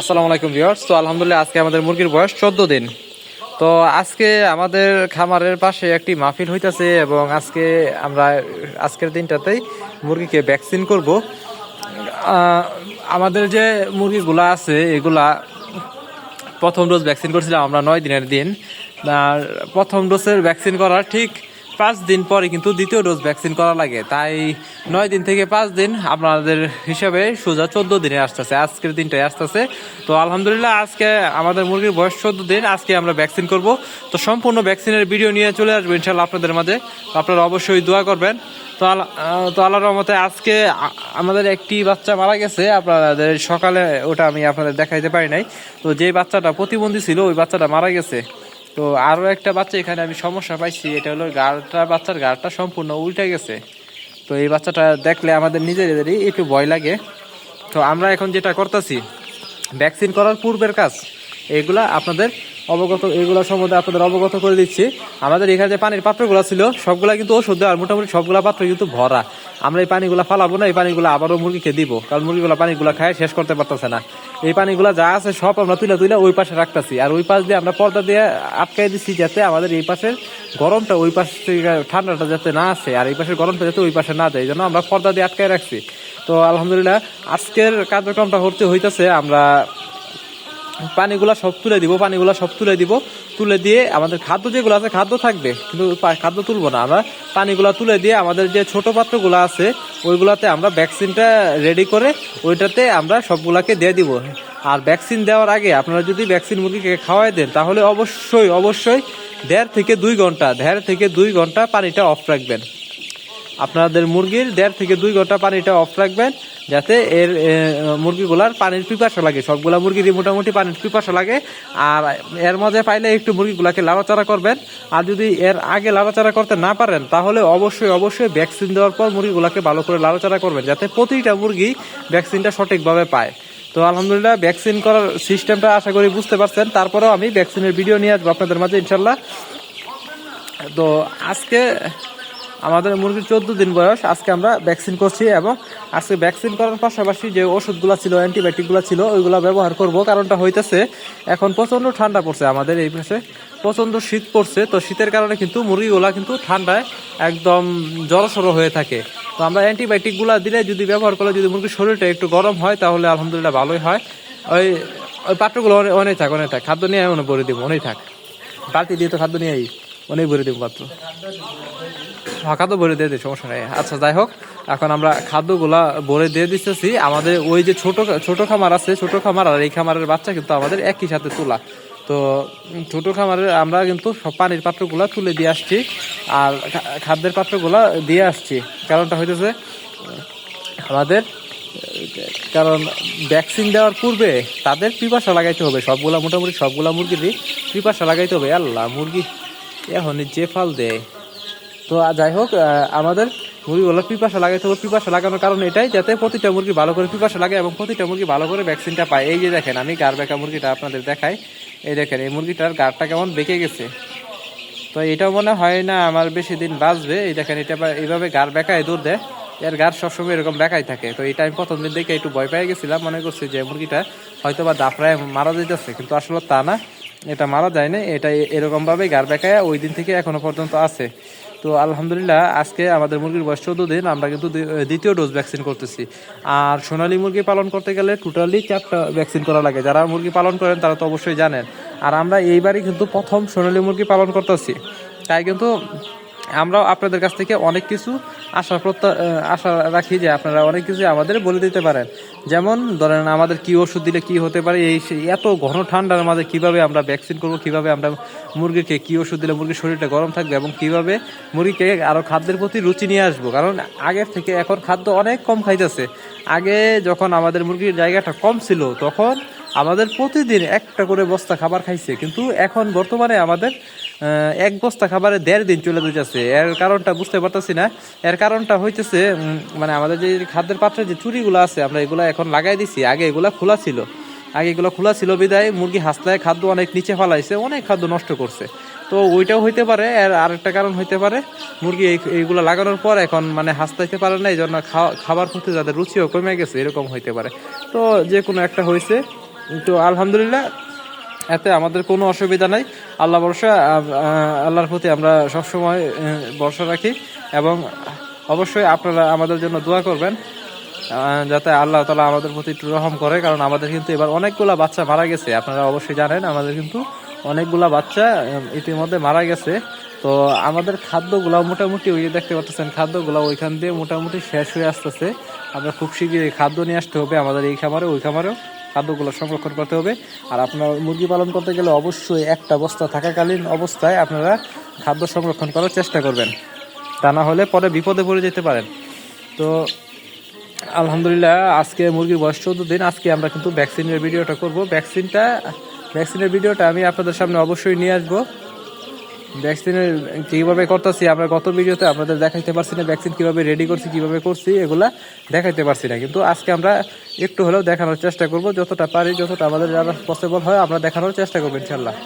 আসসালামু আলাইকুম ভিউয়ার্স। তো আলহামদুলিল্লাহ আজকে আমাদের মুরগির বয়স চোদ্দ দিন। তো আজকে আমাদের খামারের পাশে একটি মাহফিল হইতাছে এবং আজকে আমরা আজকের দিনটাতেই মুরগিকে ভ্যাকসিন করব। আমাদের যে মুরগিগুলা আছে, এগুলা প্রথম ডোজ ভ্যাকসিন করছিলাম আমরা নয় দিনের দিন। আর প্রথম ডোজের ভ্যাকসিন করার ঠিক পাঁচ দিন পরে কিন্তু দ্বিতীয় ডোজ ভ্যাকসিন করা লাগে। তাই নয় দিন থেকে পাঁচ দিন আপনাদের হিসাবে সোজা চোদ্দ দিনে আসতেছে। আজকের দিনটাই আসতেছে। তো আলহামদুলিল্লাহ আজকে আমাদের মুরগির বয়স চোদ্দ দিন। আজকে আমরা ভ্যাকসিন করব। তো সম্পূর্ণ ভ্যাকসিনের ভিডিও নিয়ে চলে আসব ইনশাল্লাহ আপনাদের মাঝে। আপনারা অবশ্যই দোয়া করবেন। তো আল্লাহ তো আল্লাহর রহমতে আজকে আমাদের একটি বাচ্চা মারা গেছে। আপনাদের সকালে ওটা আমি আপনাদের দেখাইতে পারি নাই। তো যে বাচ্চাটা প্রতিবন্ধী ছিল, ওই বাচ্চাটা মারা গেছে। তো আরও একটা বাচ্চা এখানে আমি সমস্যা পাইছি, এটা হলো গাড়টা বাচ্চার গাড়টা সম্পূর্ণ উল্টে গেছে। তো এই বাচ্চাটা দেখলে আমাদের নিজেদেরই একটু ভয় লাগে। তো আমরা এখন যেটা করতেছি ভ্যাকসিন করার পূর্বের কাজ, এগুলা আপনাদের অবগত, এগুলো সম্বন্ধে আপনাদের অবগত করে দিচ্ছি। আমাদের এখানে যে পানির পাত্রগুলো ছিল, সবগুলা কিন্তু ওষুধ দেওয়ার মোটামুটি সবগুলা পাত্র কিন্তু ভরা। আমরা এই পানিগুলো ফালাবো না, এই পানিগুলো আবারও মুরগিকে দিব, কারণ মুরগিগুলো পানিগুলো খায়, শেষ করতে পারতেছে না। এই পানিগুলো যা আছে সব আমরা তুলে তুলে ওই পাশে রাখতেছি, আর ওই পাশ দিয়ে আমরা পর্দা দিয়ে আটকাই দিচ্ছি যাতে আমাদের এই পাশের গরমটা ওই পাশ ঠান্ডাটা যাতে না আসে, আর এই পাশের গরমটা যাতে ওই পাশে না যায় জন্য আমরা পর্দা দিয়ে আটকায় রাখছি। তো আলহামদুলিল্লাহ, আজকের কার্যক্রমটা হতে হইতেছে আমরা পানিগুলা সব তুলে দিব, পানিগুলো সব তুলে দিব। তুলে দিয়ে আমাদের খাদ্য যেগুলো আছে, খাদ্য থাকবে, কিন্তু খাদ্য তুলবো না। আমরা পানিগুলো তুলে দিয়ে আমাদের যে ছোট পাত্রগুলো আছে, ওইগুলাতে আমরা ভ্যাকসিনটা রেডি করে ওইটাতে আমরা সবগুলাকে দিয়ে দিব। আর ভ্যাকসিন দেওয়ার আগে আপনারা যদি ভ্যাকসিন মুরগিকে খাওয়াই দেন, তাহলে অবশ্যই অবশ্যই দেড় থেকে দুই ঘণ্টা, দেড় থেকে দুই ঘণ্টা পানিটা অফ রাখবেন। আপনাদের মুরগির দেড় থেকে দুই ঘণ্টা পানিটা অফ রাখবেন। যাতে এর মুরগিগুলার পানির পিপাসা লাগে। সবগুলা মুরগিরই মোটামুটি পানির পিপাসা লাগে। আর এর মাঝে পাইলে একটু মুরগিগুলাকে লাড়াচাড়া করবেন। আর যদি এর আগে লাড়াচাড়া করতে না পারেন, তাহলে অবশ্যই অবশ্যই ভ্যাকসিন দেওয়ার পর মুরগিগুলাকে ভালো করে লাড়াচাড়া করবেন, যাতে প্রতিটা মুরগি ভ্যাকসিনটা সঠিকভাবে পায়। তো আলহামদুলিল্লাহ, ভ্যাকসিন করার সিস্টেমটা আশা করি বুঝতে পারছেন। তারপরেও আমি ভ্যাকসিনের ভিডিও নিয়ে আসব আপনাদের মাঝে, ইনশাল্লাহ। তো আজকে আমাদের মুরগির চোদ্দ দিন বয়স। আজকে আমরা ভ্যাকসিন করছি এবং আজকে ভ্যাকসিন করার পাশাপাশি যে ওষুধগুলো ছিল অ্যান্টিবায়োটিকগুলো ছিল, ওইগুলো ব্যবহার করব। কারণটা হইতেছে, এখন প্রচণ্ড ঠান্ডা পড়ছে আমাদের এই পাশে। প্রচণ্ড শীত পড়ছে, তো শীতের কারণে কিন্তু মুরগিগুলা কিন্তু ঠান্ডায় একদম জড়সড়ো হয়ে থাকে। তো আমরা অ্যান্টিবায়োটিকগুলো দিলে যদি ব্যবহার করলে যদি মুরগির শরীরটা একটু গরম হয়, তাহলে আলহামদুলিল্লাহ ভালোই হয়। ওই ওই পাত্রগুলো অনেক থাক অনেক থাক। খাদ্য নিয়ে মনে ভরে দিব, অনেক থাক। বালতি দিয়ে তো খাদ্য নিয়ে আই অনেক ভরে দিব পাত্র হ্যাঁ, খাদ্য ভরে দিয়ে দিই সমস্যা নেই। আচ্ছা যাই হোক এখন আমরা খাদ্যগুলা ভরে দিয়ে দিতেছি। আমাদের ওই যে ছোট ছোট খামার আছে ছোট খামার আর এই খামারের বাচ্চা কিন্তু আমাদের একই সাথে তোলা। তো ছোট খামারের আমরা কিন্তু সব পানির পাত্রগুলা তুলে দিয়ে আসছি আর খাদ্যের পাত্রগুলা দিয়ে আসছি। কারণটা হইতেছে আমাদের কারণ ভ্যাকসিন দেওয়ার পূর্বে তাদের পিপাসা লাগাইতে হবে। সবগুলা মোটামুটি সবগুলা মুরগিরই পিপাসা লাগাইতে হবে। আল্লাহ মুরগি এখন যে ফাল দেয়। তো যাই হোক আমাদের মুরগিগুলো পিপাসা লাগে তো পিপাসা লাগানোর কারণ এটাই যাতে প্রতিটা মুরগি ভালো করে পিপাসা লাগে এবং প্রতিটা মুরগি ভালো করে ভ্যাকসিনটা পায়। এই যে দেখেন, আমি গার বেঁকা মুরগিটা আপনাদের দেখাই। এই দেখেন, এই মুরগিটার গারটা কেমন বেঁকে গেছে। তো, এটা মনে হয় না আমার বেশি দিন বাঁচবে। এই দেখেন, এটা এইভাবে গার বেকায় দূর দেয়। এর গার সবসময় এরকম বেকাই থাকে। তো, এটা আমি প্রথম দিন দেখে একটু ভয় পেয়ে গেছিলাম। মনে করছি যে মুরগিটা হয়তো বা দাফরায় মারা যেতেছে কিন্তু আসলে তা না। এটা মারা যায় না এটা এরকমভাবে গার বেকায় ওই দিন থেকে এখনও পর্যন্ত আছে। তো আলহামদুলিল্লাহ, আজকে আমাদের মুরগির বয়স চোদ্দ দিন, আমরা কিন্তু দ্বিতীয় ডোজ ভ্যাকসিন করতেছি। আর সোনালি মুরগি পালন করতে গেলে টোটালি চারটা ভ্যাকসিন করা লাগে। যারা মুরগি পালন করেন, তারা তো অবশ্যই জানেন। আর আমরা এইবারই কিন্তু প্রথম সোনালি মুরগি পালন করতেছি। তাই কিন্তু আমরাও আপনাদের কাছ থেকে অনেক কিছু আশা প্রত্যা আশা রাখি যে আপনারা অনেক কিছু আমাদের বলে দিতে পারেন। যেমন ধরেন আমাদের কি ওষুধ দিলে কি হতে পারে, এই এত ঘন ঠান্ডার মাঝে কীভাবে আমরা ভ্যাকসিন করব, কীভাবে আমরা মুরগিকে কি ওষুধ দিলে মুরগির শরীরটা গরম থাকবে এবং কীভাবে মুরগিকে আরও খাদ্যের প্রতি রুচি নিয়ে আসব। কারণ আগের থেকে এখন খাদ্য অনেক কম খাইতেছে। আগে যখন আমাদের মুরগির জায়গাটা কম ছিল, তখন আমাদের প্রতিদিন একটা করে বস্তা খাবার খাইছে। কিন্তু এখন বর্তমানে আমাদের এক বস্তা খাবারে দেড় দিন চলে যাচ্ছে এর কারণটা বুঝতে পারতেছি না। এর কারণটা হইতেছে মানে আমাদের যে খাদ্যের পাত্রে যে চুরিগুলো আছে, আমরা এগুলো এখন লাগাই দিছি। আগে এগুলা খোলা ছিল। আগে এগুলো খোলা ছিল বিদায়। মুরগি হাসলায়, খাদ্য অনেক নিচে ফালাইছে, অনেক খাদ্য নষ্ট করছে। তো ওইটাও হইতে পারে আর আরেকটা কারণ হইতে পারে। মুরগি এই- এইগুলো লাগানোর পর এখন মানে হাসতাইতে পারে না এই জন্য খাবার প্রতি যাদের রুচিও কমে গেছে, এরকম হইতে পারে। তো যে কোনো একটা হয়েছে তো আলহামদুলিল্লাহ এতে আমাদের কোনো অসুবিধা নাই। আল্লাহ আহ, আল্লাহর প্রতি আমরা সবসময় ভরসা রাখি এবং অবশ্যই আপনারা আমাদের জন্য দোয়া করবেন যাতে আল্লাহ তালা আমাদের প্রতি একটু রহম করে কারণ আমাদের কিন্তু এবার অনেকগুলা বাচ্চা মারা গেছে। আপনারা অবশ্যই জানেন আমাদের কিন্তু অনেকগুলা বাচ্চা ইতিমধ্যে মারা গেছে। তো আমাদের খাদ্যগুলা মোটামুটি ওই দেখতে পাচ্ছেন খাদ্যগুলা ওইখান দিয়ে মোটামুটি শেষ হয়ে আসতেছে। আমরা খুব শীঘ্রই খাদ্য নিয়ে আসতে হবে আমাদের এই খামারে ওই খামারেও। খাদ্যগুলো সংরক্ষণ করতে হবে। আর আপনার মুরগি পালন করতে গেলে অবশ্যই একটা বস্তা থাকাকালীন অবস্থায় আপনারা খাদ্য সংরক্ষণ করার চেষ্টা করবেন। তা না হলে পরে বিপদে পড়ে যেতে পারেন। তো আলহামদুলিল্লাহ, আজকে মুরগির বয়স চোদ্দ দিন। আজকে আমরা কিন্তু ভ্যাকসিনের ভিডিওটা করব। ভ্যাকসিনটা, ভ্যাকসিনের ভিডিওটা আমি আপনাদের সামনে অবশ্যই নিয়ে আসব। ভ্যাকসিনের কীভাবে করতেছি, আমরা গত ভিডিওতে আপনাদের দেখাইতে পারছি না ভ্যাকসিন কীভাবে রেডি করছি, কীভাবে করছি, এগুলা দেখাইতে পারছি না। কিন্তু আজকে আমরা একটু হলেও দেখানোর চেষ্টা করব, যতটা পারি, যতটা আমাদের পসিবল হয়, আমরা দেখানোর চেষ্টা করব ইনশাল্লাহ